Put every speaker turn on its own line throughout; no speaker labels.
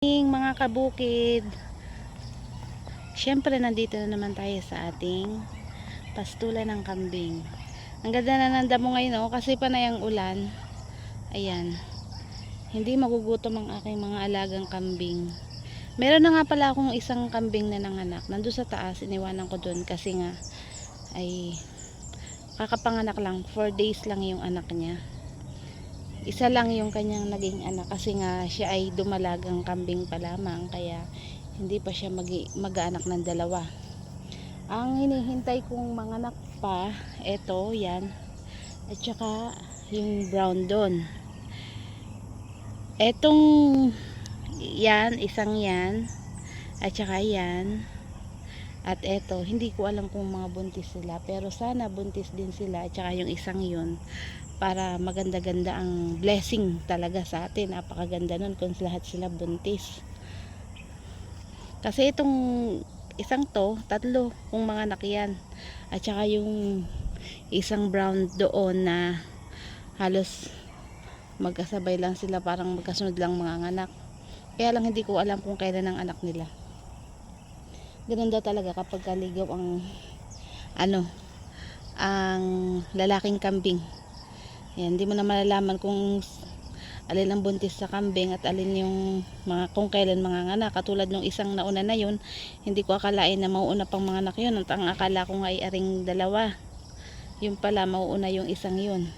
morning mga kabukid. Siyempre nandito na naman tayo sa ating pastulan ng kambing. Ang ganda na ng damo ngayon oh, kasi panay ang ulan. Ayan. Hindi magugutom ang aking mga alagang kambing. Meron na nga pala akong isang kambing na nanganak. Nandun sa taas iniwanan ko dun kasi nga ay kakapanganak lang. 4 days lang yung anak niya isa lang yung kanyang naging anak kasi nga siya ay dumalagang kambing pa lamang kaya hindi pa siya mag mag-anak ng dalawa. Ang hinihintay kong manganak pa eto yan. At saka yung brown doon. Etong yan isang yan at saka yan at eto hindi ko alam kung mga buntis sila pero sana buntis din sila at saka yung isang yun para maganda-ganda ang blessing talaga sa atin. Napakaganda nun kung lahat sila buntis. Kasi itong isang to, tatlo kung mga nakyan. At saka yung isang brown doon na halos magkasabay lang sila parang magkasunod lang mga anak. Kaya lang hindi ko alam kung kailan ang anak nila. Ganun daw talaga kapag kaligaw ang ano ang lalaking kambing yan, hindi mo na malalaman kung alin ang buntis sa kambing at alin yung mga kung kailan mga anak. Katulad nung isang nauna na yun, hindi ko akalain na mauuna pang mga anak yun. At ang akala ko nga ay aring dalawa. Yung pala, mauuna yung isang yun.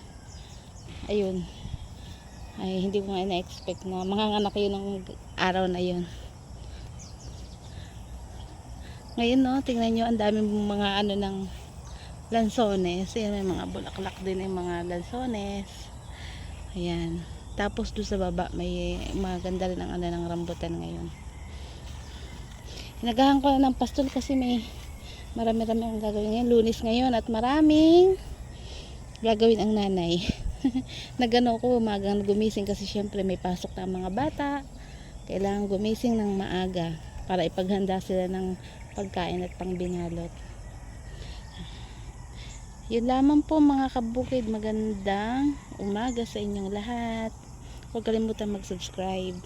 Ayun. Ay, hindi ko nga na-expect na mga anak yun ng araw na yun. Ngayon no, tingnan nyo, ang daming mga ano ng lansones. Ayan, may mga bulaklak din yung mga lansones. Ayan. Tapos doon sa baba, may maganda rin ang ano ng rambutan ngayon. Hinagahan ko na ng pastol kasi may marami-rami ang gagawin ngayon. Lunis ngayon at maraming gagawin ang nanay. Nagano ko, umagang gumising kasi syempre may pasok na mga bata. Kailangan gumising ng maaga para ipaghanda sila ng pagkain at pangbinalot. Yun lamang po mga kabukid. Magandang umaga sa inyong lahat. Huwag kalimutan mag-subscribe.